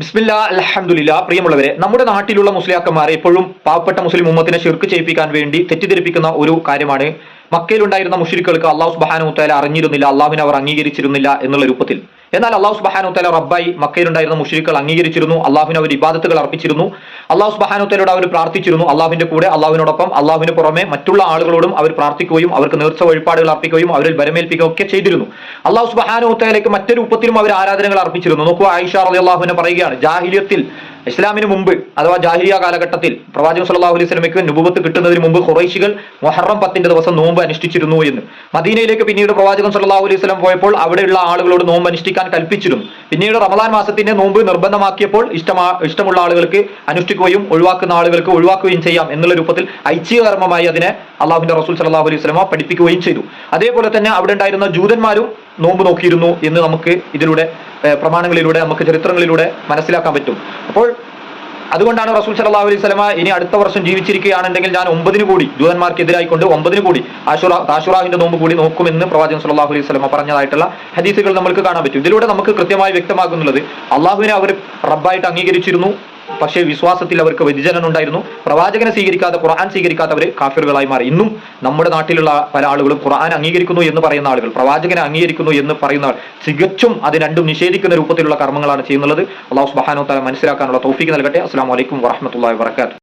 ബിസ്മില്ല അലഹമുല്ല പ്രിയമുള്ളവരെ നമ്മുടെ നാട്ടിലുള്ള മുസ്ലിയാക്കന്മാരെ എപ്പോഴും പാവപ്പെട്ട മുസ്ലിം ഉമ്മത്തിനെ ശിർക്ക് ചെയ്യിപ്പിക്കാൻ വേണ്ടി തെറ്റിദ്ധരിപ്പിക്കുന്ന ഒരു കാര്യമാണ് മക്കയിലുണ്ടായിരുന്ന മുഷിരിക്കൾക്ക് അള്ളാഹു സുബാനുത്തല അറിഞ്ഞിരുന്നില്ല അള്ളാഹുവിനെ അവർ അംഗീകരിച്ചിരുന്നില്ല എന്നുള്ള രൂപത്തിൽ. എന്നാൽ അള്ളാഹു സുബാനുത്തല റബ്ബായി മക്കയിലുണ്ടായിരുന്ന മുഷിരിക്കൾ അംഗീകരിച്ചിരുന്നു. അള്ളാഹുവിന് അവർ ഇബാദത്തുകൾ അർപ്പിച്ചിരുന്നു. അള്ളാഹു സുബാനുത്തലയോട് അവർ പ്രാർത്ഥിച്ചിരുന്നു. അള്ളാഹുവിന്റെ കൂടെ അള്ളാഹുവിനോടൊപ്പം അള്ളാഹുവിന് പുറമെ മറ്റുള്ള ആളുകളോടും അവർ പ്രാർത്ഥിക്കുകയും അവർക്ക് നേർച്ച വഴിപാടുകൾ അർപ്പിക്കുകയും അവരിൽ വരമേൽപ്പിക്കുകയും ഒക്കെ ചെയ്തിരുന്നു. അള്ളാഹു സുബാനുത്തലയ്ക്ക് മറ്റൊരു രൂപത്തിലും അവർ ആരാധനകൾ അർപ്പിച്ചിരുന്നു. നോക്കുക ആയിഷ അള്ളാഹുവിനെ പറയുകയാണ് ജാഹിലിയത്തിൽ ഇസ്ലാമിന് മുമ്പ് അഥവാ ജാഹിലിയ കാലഘട്ടത്തിൽ പ്രവാചകൻ സല്ലല്ലാഹു അലൈഹി സ്വലമയ്ക്ക് നുബുവത്ത് കിട്ടുന്നതിന് മുമ്പ് ഖുറൈശികൾ മൊഹറം പത്തിന്റെ ദിവസം നോമ്പ് അനുഷ്ഠിച്ചിരുന്നു എന്ന്. മദീനയിലേക്ക് പിന്നീട് പ്രവാചകൻ സല്ലല്ലാഹു അലൈഹി സ്വലം പോയപ്പോൾ അവിടെയുള്ള ആളുകളോട് നോമ്പ് അനുഷ്ഠിക്കാൻ കൽപ്പിച്ചിരുന്നു. പിന്നീട് റമദാൻ മാസത്തിന്റെ നോമ്പ് നിർബന്ധമാക്കിയപ്പോൾ ഇഷ്ടമാ ഇഷ്ടമുള്ള ആളുകൾക്ക് അനുഷ്ഠിക്കുകയും ഒഴിവാക്കുന്ന ആളുകൾക്ക് ഒഴിവാക്കുകയും ചെയ്യാം എന്നുള്ള രൂപത്തിൽ ഐച്ഛികകർമ്മമായി അതിനെ അള്ളാഹുവിന്റെ റസൂൽ സല്ലല്ലാഹു അലൈഹി സ്വലമ പഠിപ്പിക്കുകയും ചെയ്തു. അതേപോലെ തന്നെ അവിടെ ഉണ്ടായിരുന്ന ജൂതന്മാരും നോമ്പ് നോക്കിയിരുന്നു എന്ന് നമുക്ക് ഇതിലൂടെ പ്രമാണങ്ങളിലൂടെ നമുക്ക് ചരിത്രങ്ങളിലൂടെ മനസ്സിലാക്കാൻ പറ്റും. അപ്പോൾ അതുകൊണ്ടാണ് റസൂൽ സലാഹു അലൈഹി സ്വലമ ഇനി അടുത്ത വർഷം ജീവിച്ചിരിക്കുകയാണെന്നുണ്ടെങ്കിൽ ഞാൻ ഒമ്പതിന് കൂടി ജൂതന്മാർക്കെതിരായിക്കൊണ്ട് ഒമ്പതിന് കൂടി ആഷുറ ആഷുറാഹിന്റെ നോമ്പ് കൂടി നോക്കുമെന്ന് പ്രവാചകൻ സല്ലല്ലാഹു അലൈഹി സ്വലമ പറഞ്ഞതായിട്ടുള്ള ഹദീസുകൾ നമുക്ക് കാണാൻ പറ്റും. ഇതിലൂടെ നമുക്ക് കൃത്യമായി വ്യക്തമാകുന്നുള്ളത് അള്ളാഹുവിനെ അവർ റബ്ബായിട്ട് അംഗീകരിച്ചിരുന്നു. പക്ഷേ വിശ്വാസത്തിൽ അവർക്ക് വ്യതിചലനം ഉണ്ടായിരുന്നു പ്രവാചകനെ സ്വീകരിക്കാതെ ഖുർആൻ സ്വീകരിക്കാത്തവർ കാഫിറുകളായി മാറി. ഇന്നും നമ്മുടെ നാട്ടിലുള്ള പല ആളുകളും ഖുർആൻ അംഗീകരിക്കുന്നു എന്ന് പറയുന്ന ആളുകൾ പ്രവാചകനെ അംഗീകരിക്കുന്നു എന്ന് പറയുന്ന ആൾ തികച്ചും അത് രണ്ടും നിഷേധിക്കുന്ന രൂപത്തിലുള്ള കർമ്മങ്ങളാണ് ചെയ്യുന്നത് അള്ളാഹു സുബാനോ വ തആല മനസ്സിലാക്കാനുള്ള തോഫിക്ക് നൽകട്ടെ. അസ്സാം അലൈക്കും വറഹ്മത്തുള്ളാഹി വബറകാതുഹു